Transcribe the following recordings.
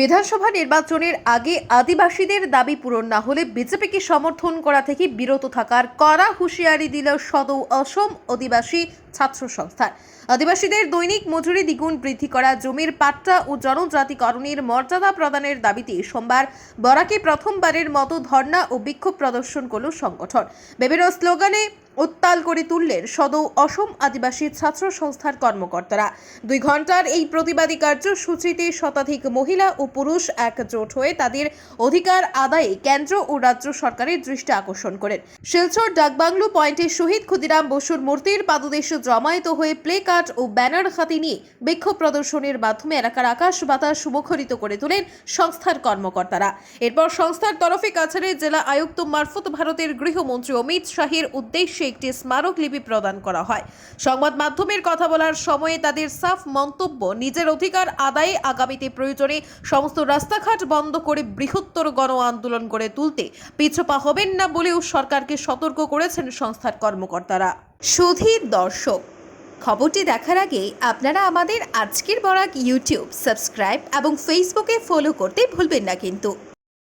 বিধানসভা নির্বাচনের আগে আদিবাসীদের দাবি পূরণ না হলে বিজেপিকে সমর্থন করা থেকে বিরত থাকার কড়া হুঁশিয়ারি দিল সদৌ অসম আদিবাসী ছাত্র সংস্থার। আদিবাসীদের দৈনিক মজুরি দ্বিগুণ বৃদ্ধি করা, জমির পাট্টা ও জনজাতিকরণের মর্যাদা প্রদানের দাবিতে সোমবার বরাকে প্রথমবারের মতো ধর্ণা ও বিক্ষোভ প্রদর্শন করল সংগঠন। বিভিন্ন স্লোগানে উত্তাল করে তুললেন সদৌ অসম আদিবাসী ছাত্র সংস্থার কর্মকর্তারা। দুই ঘণ্টার এই প্রতিবাদী কার্যসূচিতে শতাধিক মহিলা ও পুরুষ একজোট হয়ে তাদের অধিকার আদায়ে কেন্দ্র ও রাজ্য সরকারের দৃষ্টি আকর্ষণ করেন। শিলচর ডাকবাংলো পয়েন্টে শহীদ ক্ষুদিরাম বসুর মূর্তির পাদদেশে জমায়েত হয়ে প্লে কার্ড ও ব্যানার হাতে নিয়ে বিক্ষোভ প্রদর্শনের মাধ্যমে এলাকার আকাশ বাতাস মুখরিত করে তোলেন সংস্থার কর্মকর্তারা। এরপর সংস্থার তরফে কাছাড়ের জেলা আয়ুক্ত মারফত ভারতের গৃহমন্ত্রী অমিত শাহের উদ্দেশ্যে একটি স্মারকলিপি প্রদান করা হয়। সংবাদ মাধ্যমের কথা বলার সময়ে তাদের সাফ মন্তব্য, নিজের অধিকার আদায়ে আগামীতে প্রয়োজনে সমস্ত রাস্তাঘাট বন্ধ করে বৃহত্তর গণ আন্দোলন গড়ে তুলতে পিছপা হবেন না বলেও সরকারকে সতর্ক করেছেন সংস্থার কর্মকর্তারা। সুধীর দর্শক, খবরটি দেখার আগে আপনারা আমাদের আজকের বরাক ইউটিউব, সাবস্ক্রাইব এবং ফেসবুকে ফলো করতে ভুলবেন না কিন্তু।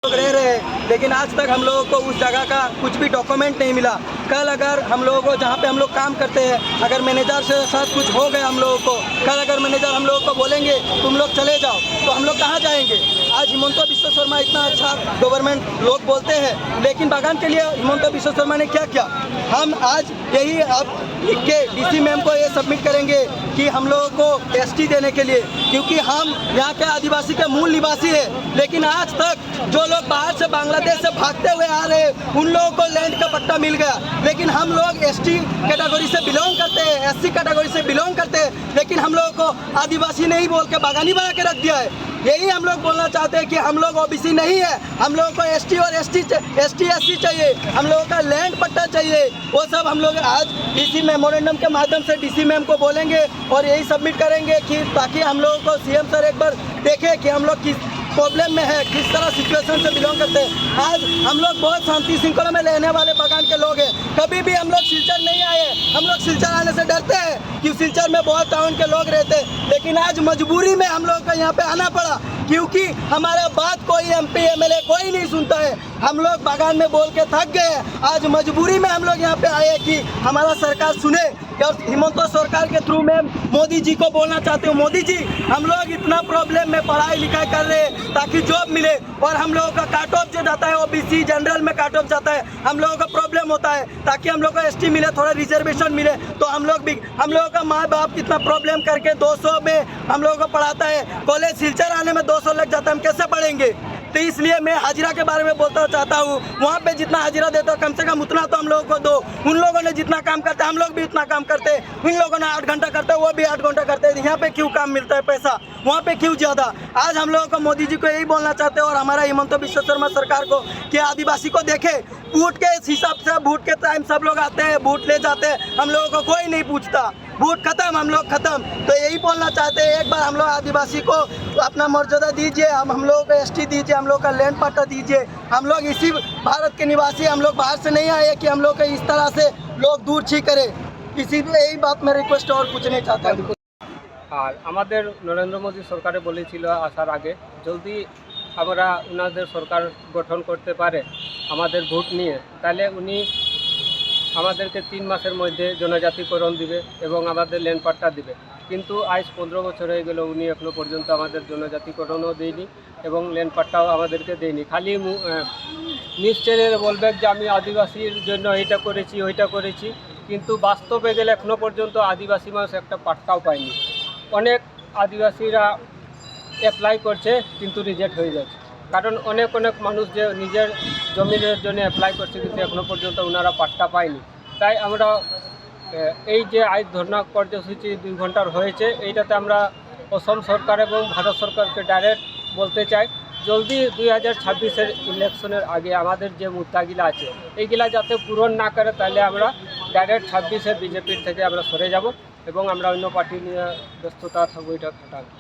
लोग रह रहे हैं, लेकिन आज तक हम लोगों को उस जगह का कुछ भी डॉक्यूमेंट नहीं मिला। कल अगर हम लोगों को, जहाँ पे हम लोग काम करते हैं, अगर मैनेजर से साथ कुछ हो गया हम लोगों को, कल अगर मैनेजर हम लोगों को बोलेंगे, तुम लोग चले जाओ तो हम लोग कहाँ जाएँगे? आज हिमंत बिश्व शर्मा इतना अच्छा गवर्नमेंट लोग बोलते हैं, लेकिन बागान के लिए हिमंत बिश्व शर्मा ने क्या किया? हम आज यही अब लिख के डीसी मैम को ये सबमिट करेंगे कि हम लोगों को एसटी देने के लिए, क्योंकि हम यहाँ के आदिवासी के मूल निवासी है, लेकिन आज तक जो लोग बाहर से बांग्लादेश से भागते हुए आ रहे उन लोगों को लैंड का पट्टा मिल गया। लेकिन हम लोग एसटी कैटेगरी से बिलोंग करते हैं एससी कैटेगरी से बिलोंग करते हैं। लेकिन हम लोगों को आदिवासी नहीं बोल के बागानी बना के रख दिया है। यही हम लोग बोलना चाहते हैं कि हम लोग ओबीसी नहीं है। हम लोगों को एसटी और एसटी एसटी एससी चाहिए। हम लोगों का लैंड पट्टा चाहिए। वो सब हम लोग आज डीसी मेमोरेंडम के माध्यम से डीसी मैम को बोलेंगे और यही सबमिट करेंगे कि ताकि हम लोगों को सीएम सर एक बार देखे कि हम लोग किस प्रॉब्लम में है, किस तरह सिचुएशन से बिलोंग करते हैं। आज हम लोग बहुत शांति श्रृंखला में रहने वाले बगान के लोग हैं। कभी भी हम लोग सिलचर नहीं आए हम लोग सिलचर आने से डरते हैं कि सिलचर में बहुत टाउन के लोग रहते हैं। लेकिन आज मजबूरी में हम लोग को यहाँ पे आना पड़ा। क्योंकि हमारा बात कोई एम एमपी एमएलए कोई नहीं सुनता है। हम लोग बागान में बोल के थक गए आज मजबूरी में हम लोग यहाँ पे आए कि हमारा सरकार सुने और हिमंत सरकार के थ्रू में मोदी जी को बोलना चाहते हूँ। मोदी जी, हम लोग इतना प्रॉब्लम में पढ़ाई लिखाई कर रहे हैं ताकि जॉब मिले और हम लोगों का काट ऑफ़ जो जाता है ओबीसी जनरल में काट ऑफ़ जाता है। हम लोगों का प्रॉब्लम होता है ताकि हम लोग को एसटी मिले, थोड़ा रिजर्वेशन मिले। तो हम लोग भी, हम लोगों का माँ बाप कितना प्रॉब्लम करके 200 में हम लोगों को पढ़ाता है। कॉलेज सिलचर आने में 200 लग जाता है, हम कैसे पढ़ेंगे तो इसलिए मैं हाजिरा के बारे में बोलना चाहता हूँ। वहाँ पे जितना हाजिरा देता कम से कम उतना तो हम लोगों को दो। उन लोगों ने जितना काम करते, हम लोग भी उतना काम करते। उन लोगों ने आठ घंटा करते, वो भी आठ घंटा करते। यहाँ पे क्यों काम मिलता है पैसा? वहाँ पे क्यों ज़्यादा? आज हम लोगों को मोदी जी को यही बोलना चाहते हैं और हमारा हिमंत विश्व शर्मा सरकार को कि आदिवासी को देखे। बूट के हिसाब से बूट के टाइम सब लोग आते हैं बूट ले जाते हैं। हम लोगों को कोई नहीं पूछता। बूट खत्म हम लोग खत्म तो यही बोलना चाहते हैं एक बार हम लोग आदिवासी को अपना मर्यादा दीजिए हम हम लोगों को एसटी दीजिए हम लोग का लैंड पट्टा दीजिए हम लोग इसी भारत के निवासी हम लोग बाहर से नहीं आए कि हम लोग को इस तरह से लोग दूर छी करे इसी यही बात मैं रिक्वेस्ट और कुछ नहीं चाहता हूँ আর আমাদের নরেন্দ্র মোদী সরকারে বলেছিল আসার আগে যদি আমরা ওনাদের সরকার গঠন করতে পারে আমাদের ভোট নিয়ে তাহলে উনি আমাদেরকে তিন মাসের মধ্যে জনজাতিকরণ দিবে এবং আমাদের ল্যান্ড পাট্টা দিবে। কিন্তু আজ পনেরো বছর হয়ে গেল উনি এখনও পর্যন্ত আমাদের জনজাতিকরণও দেয়নি এবং ল্যান্ড পাট্টাও আমাদেরকে দেয়নি। খালি নিউজ চ্যানেলে বলবে যে আমি আদিবাসীর জন্য এইটা করেছি, ওইটা করেছি, কিন্তু বাস্তবে গেলে এখনও পর্যন্ত আদিবাসী মানুষ একটা পাট্টাও পায়নি। অনেক আদিবাসীরা অ্যাপ্লাই করছে, কিন্তু রিজেক্ট হয়ে যাচ্ছে। কারণ অনেক অনেক মানুষ যে নিজের জমিনের জন্য অ্যাপ্লাই করছে কিন্তু এখনও পর্যন্ত ওনারা পাট্টা পায়নি। তাই আমরা এই যে আজ ধর্ণা কার্যসূচি দুই ঘণ্টার হয়েছে, এইটাতে আমরা অসম সরকার এবং ভারত সরকারকে ডাইরেক্ট বলতে চাই, জলদি দুই হাজার ছাব্বিশের ইলেকশনের আগে আমাদের যে মুদ্দাগুলো আছে, এইগুলা যাতে পূরণ না করে তাহলে আমরা ডাইরেক্ট ছাব্বিশে বিজেপির থেকে আমরা সরে যাব এবং আমরা অন্য পার্টি নিয়ে ব্যস্ততা থাকব, এটা খাটাবো